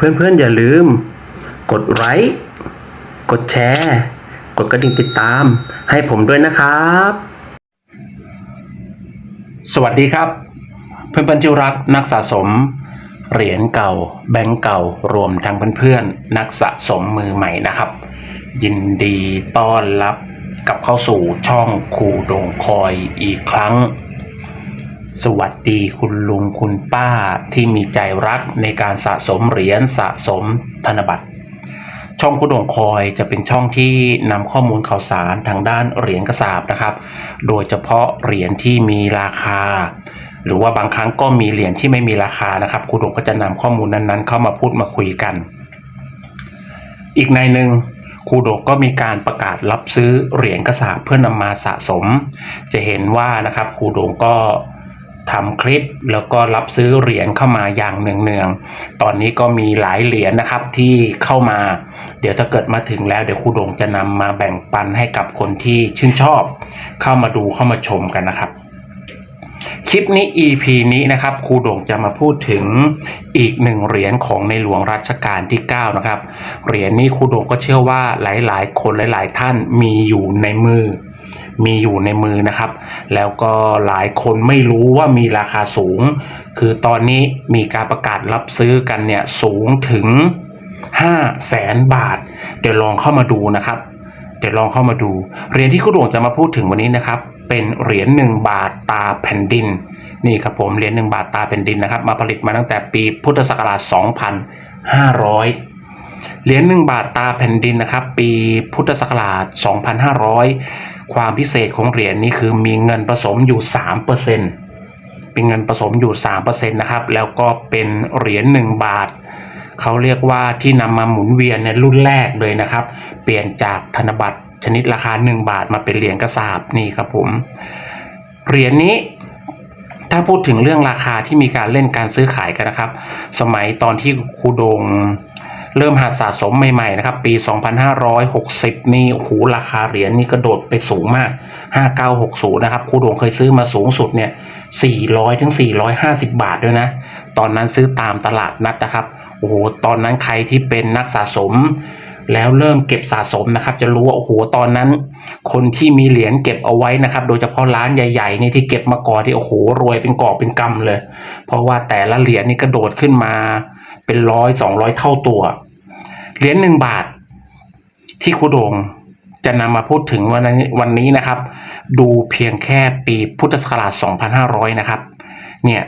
เพื่อนๆ อย่าลืม กดไลค์กดแชร์ กดกระดิ่งติดตาม ให้ผมด้วยนะครับ สวัสดีครับ เพื่อนๆที่รักนักสะสม เหรียญเก่า แบงก์เก่ารวมทั้งเพื่อนๆนักสะสมมือใหม่นะครับ ยินดีต้อนรับกับเข้าสู่ช่องคูดงคอยอีกครั้ง สวัสดีคุณลุงคุณป้าที่มีใจรักในการสะสมเหรียญสะสมธนบัตร ช่องคุดงคอยจะเป็นช่องที่นำข้อมูลข่าวสารทางด้านเหรียญกระสาบนะครับ โดยเฉพาะเหรียญที่มีราคา หรือว่าบางครั้งก็มีเหรียญที่ไม่มีราคานะครับครูดงก็จะนำข้อมูลนั้นๆ เข้ามาพูดมาคุยกัน อีกในหนึ่งคูโดกก็มีการประกาศรับซื้อเหรียญกระสาบเพื่อนำมาสะสม จะเห็นว่านะครับคูโดงก็ ทำคลิปแล้วก็รับซื้อเหรียญเข้ามาอย่างเนืองๆ ตอนนี้ก็มีหลายเหรียญนะครับที่เข้ามา เดี๋ยวถ้าเกิดมาถึงแล้วเดี๋ยวครูโดงจะนำมาแบ่งปันให้กับคนที่ชื่นชอบ เข้ามาดูเข้ามาชมกันนะครับ คลิปนี้ EP นี้นะครับครูโด่งจะมาพูดถึงอีกหนึ่งเหรียญของในหลวงรัชกาลที่ 9 นะครับ เหรียญนี้ครูโด่งก็เชื่อว่าหลายๆ คนหลาย ๆ ท่านมีอยู่ในมือ มีอยู่ในมือนะครับ แล้วก็หลายคนไม่รู้ว่ามีราคาสูง คือตอนนี้มีการประกาศรับซื้อกันเนี่ยสูงถึง5แสนบาท เดี๋ยวลองเข้ามาดูนะครับ เดี๋ยวลองเข้ามาดู เหรียญที่คุณหลวงจะมาพูดถึงวันนี้นะครับ เป็นเหรียญหนึ่งบาทตาแผ่นดิน นี่ครับผมเหรียญหนึ่งบาทตาแผ่นดินนะครับ มาผลิตมาตั้งแต่ปีพุทธศักราช 2500 เหรียญหนึ่งบาทตาแผ่นดินนะครับ ปีพุทธศักราช 2500 ความพิเศษของเหรียญนี้คือมีเงินผสมอยู่ 3%เป็นเงินผสมอยู่ 3%นะครับ แล้วก็เป็นเหรียญหนึ่งบาท เขาเรียกว่าที่นำมาหมุนเวียนในรุ่นแรกเลยนะครับ เปลี่ยนจากธนบัตรชนิดราคา 1 บาทมาเป็นเหรียญกระสาบนี่ครับผมเหรียญนี้ถ้าพูดถึงเรื่องราคาที่มีการเล่นการซื้อขายกันนะครับ สมัยตอนที่ครูโดงเริ่มหัดสะสมใหม่ๆนะครับ ปี 2560 นี่โอ้โหราคาเหรียญนี่กระโดดไปสูงมาก 5960 นะครับครูโดงเคยซื้อมาสูงสุดเนี่ย 400 ถึง 450 บาทด้วยนะ ตอนนั้นซื้อตามตลาดนัดนะครับ โอ้โหตอนนั้นใครที่เป็นนักสะสม แล้วเริ่มเก็บสะสมนะครับ จะรู้ว่าโอ้โหตอนนั้น คนที่มีเหรียญเก็บเอาไว้นะครับ โดยเฉพาะร้านใหญ่ๆนี่ที่เก็บมาก่อนที่โอ้โหรวยเป็นกอบเป็นกำเลย เพราะว่าแต่ละเหรียญนี่กระโดดขึ้นมาเป็นร้อยสองร้อยเท่าตัวเหรียญหนึ่งบาท ที่ครูโดงจะนำมาพูดถึงวันนี้วันนี้นะครับ ดูเพียงแค่ปีพุทธศักราช 2500 นะครับ เนี่ย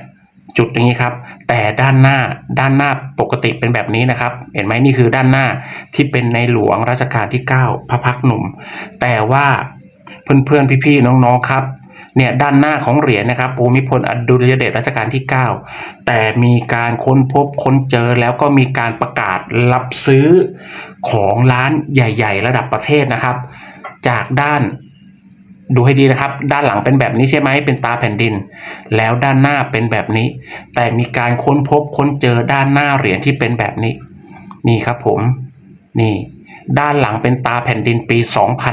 จุดอย่างนี้ครับ แต่ด้านหน้าด้านหน้าปกติเป็นแบบนี้นะครับ เห็นไหมนี่คือด้านหน้าที่เป็นในหลวงรัชกาลที่ 9 พระพักหนุ่ม แต่ว่าเพื่อนๆพี่ๆน้องๆครับเนี่ยด้านหน้าของเหรียญนะครับภูมิพลอดุลยเดชรัชกาลที่ 9 แต่มีการค้นพบค้นเจอแล้วก็มีการประกาศรับซื้อของร้านใหญ่ ๆ ระดับประเทศนะครับ จากด้าน ดูให้ดีนะครับ ด้านหลังเป็นแบบนี้ใช่ไหมเป็นตาแผ่นดิน แล้วด้านหน้าเป็นแบบนี้ แต่มีการค้นพบค้นเจอด้านหน้าเหรียญที่เป็นแบบนี้ นี่ครับผม นี่ ด้านหลังเป็นตาแผ่นดินปี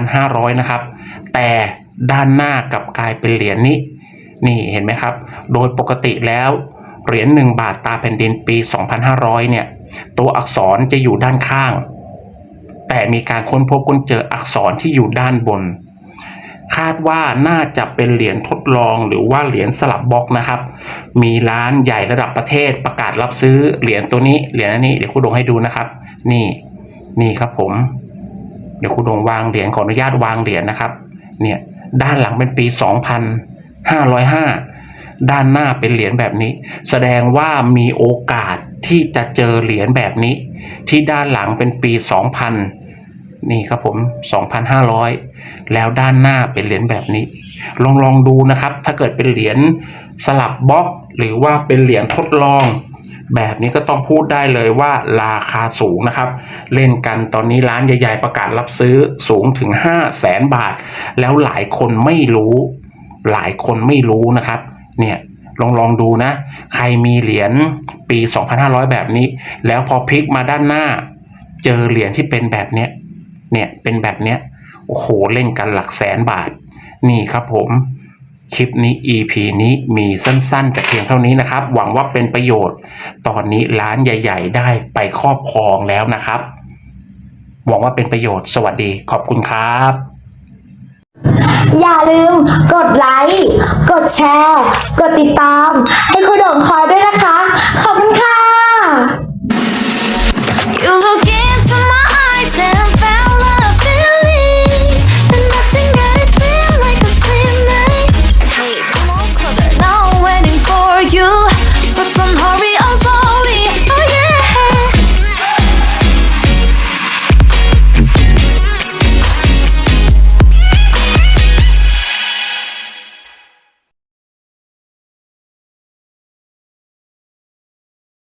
2,500 นะครับ แต่ด้านหน้ากลับกลายเป็นเหรียญนี้ นี่เห็นไหมครับ โดยปกติแล้วเหรียญหนึ่งบาทตาแผ่นดินปี 2,500 เนี่ย ตัวอักษรจะอยู่ด้านข้าง แต่มีการค้นพบค้นเจออักษรที่อยู่ด้านบน คาดว่าน่าจะเป็นเหรียญทดลองหรือว่าเหรียญสลับบล็อกนะครับ มีร้านใหญ่ระดับประเทศประกาศรับซื้อเหรียญตัวนี้เหรียญอันนี้เดี๋ยวครูดงให้ดูนะครับ นี่นี่ครับผม เดี๋ยวครูดงวางเหรียญขออนุญาตวางเหรียญนะครับ เนี่ยด้านหลังเป็นปี 2505 ด้านหน้าเป็นเหรียญแบบนี้ แสดงว่ามีโอกาสที่จะเจอเหรียญแบบนี้ ที่ด้านหลังเป็นปี 2000 นี่ครับผม 2,500 แล้วด้านหน้าเป็นเหรียญแบบนี้ ลองลองดูนะครับ ถ้าเกิดเป็นเหรียญสลับบล็อก หรือว่าเป็นเหรียญทดลอง แบบนี้ก็ต้องพูดได้เลยว่าราคาสูงนะครับ เล่นกันตอนนี้ร้านใหญ่ ๆ ประกาศรับซื้อสูงถึง 5 0 0แสนบาท แล้วหลายคนไม่รู้ หลายคนไม่รู้นะครับ เนี่ยลองลองดูนะ ใครมีเหรียญปี 2,500 แบบนี้ แล้วพอพลิกมาด้านหน้า เจอเหรียญที่เป็นแบบเนี้ย เนี่ย เป็นแบบเนี้ย โอ้โหเล่นกันหลักแสนบาท นี่ครับผมคลิปนี้ EP นี้มีสั้นๆแต่เพียงเท่านี้นะครับ หวังว่าเป็นประโยชน์ ตอนนี้ร้านใหญ่ ๆ ได้ไปครอบครองแล้วนะครับ หวังว่าเป็นประโยชน์ สวัสดีขอบคุณครับ อย่าลืมกดไลค์ กดแชร์ กดติดตามให้